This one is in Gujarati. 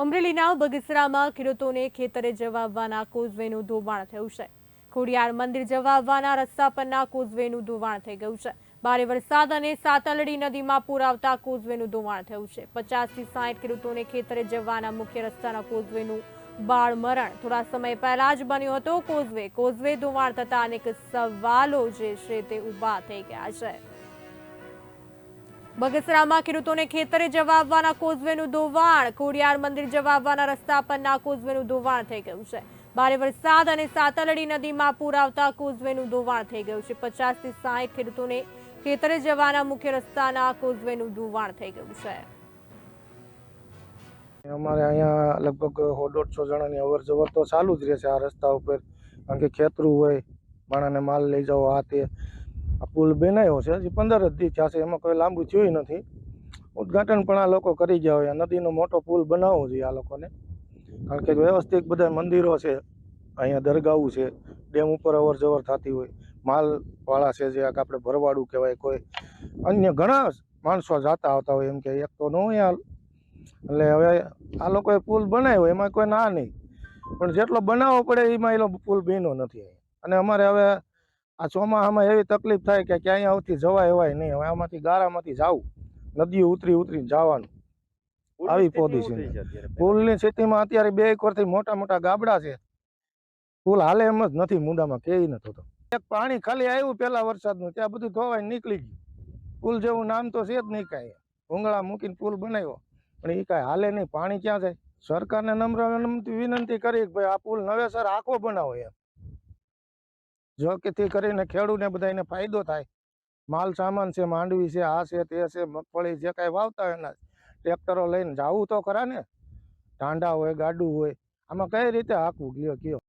અમરેલીના બગસરામાં ખેડૂતોને ખેતરે જવા આવવાના કોઝવેનું ધોવાણ થયું છે. ખોડિયાર મંદિર જવા આવવાના રસ્તા પરના કોઝવેનું ધોવાણ થઈ ગયું છે. ભારે વરસાદ અને સાતલડી નદીમાં પૂર આવતા કોઝવેનું ધોવાણ થયું છે. પચાસથી સાઠ ખેડૂતોને ખેતરે જવાના મુખ્ય રસ્તાના કોઝવેનું બાળ મરણ થોડા સમય પહેલા જ બન્યો હતો. કોઝવે કોઝવે ધોવાણ થતા અનેક સવાલો જે છે તે ઊભા થઈ ગયા છે. બગસરામાં ખેડૂતોને ખેતરે જવા આવવાના કોઝવેનું ધોવાણ. કોડિયાર મંદિર જવા આવવાના રસ્તા પરના કોઝવેનું ધોવાણ થઈ ગયું છે. ભારે વરસાદ અને સાતલડી નદીમાં પૂર આવતા કોઝવેનું ધોવાણ થઈ ગયું છે. પચાસથી સાહીઠ ખેડૂતોને ખેતરે જવાના મુખ્ય રસ્તાના કોઝવેનું ધોવાણ થઈ ગયું છે. અમારે અહીંયા લગભગ સો દોઢસો જણાની અવર જવર તો ચાલુ જ રહેશે આ રસ્તા ઉપર. કારણ કે ખેતરું હોય માણસને માલ લઈ જાઓ, આ તે. આ પુલ બનાવ્યો છે, હજી પંદર જ દી થયા છે એમાં કોઈ લાંબુ થયું નથી. ઉદઘાટન પણ આ લોકો કરી ગયા હોય નદીનો મોટો પુલ બનાવવો જોઈએ આ લોકોને. કારણ કે વ્યવસ્થિત બધા મંદિરો છે, અહીંયા દરગાહો છે, ડેમ ઉપર અવર જવર થતી હોય. માલવાળા છે જે આપણે ભરવાડું કહેવાય, કોઈ અન્ય ઘણા માણસો જાતા આવતા હોય, એમ કે એક તો ન હોય એટલે હવે આ લોકોએ પુલ બનાવ્યો, એમાં કોઈ ના નહીં. પણ જેટલો બનાવવો પડે, એમાં એ પુલ બીનો નથી. અને અમારે હવે આ ચોમાસામાં એવી તકલીફ થાય કે ક્યાંય આવતી જવાય એવાય નહીં. હવે આમાંથી ગારામાંથી જવું નદીઓ ઉતરી ઉતરી જવાનું. આવી પોઝિશન છે. પુલની સ્થિતિમાં અત્યારે બે એક વર્ષથી મોટા મોટા ગાબડા છે. પુલ હાલે એમ જ નથી મુંડામાં કે નથી થતો. એક પાણી ખાલી આવ્યું પેલા વરસાદનું ત્યાં બધું ધોવાઈ નીકળી ગયું. પુલ જેવું નામ તો છે જ નહીં કાંઈ. ભૂંગળા મૂકીને પુલ બનાવ્યો. પણ એ કાંઈ હાલે નહીં. પાણી ક્યાં જાય? સરકારને નમ્ર વિનંતી કરી કે ભાઈ આ પુલ નવેસર આખો બનાવો એમ. જો કેથી કરીને ખેડૂતને બધાને ફાયદો થાય. માલ સામાન છે, માંડવી છે, આ છે, તે છે, મગફળી જે કાંઈ વાવતા હોય એના ટ્રેક્ટરો લઈને જાવું તો ખરા ને? ટાંડા હોય, ગાડું હોય, આમાં કઈ રીતે હાંકવું? કયો કયો.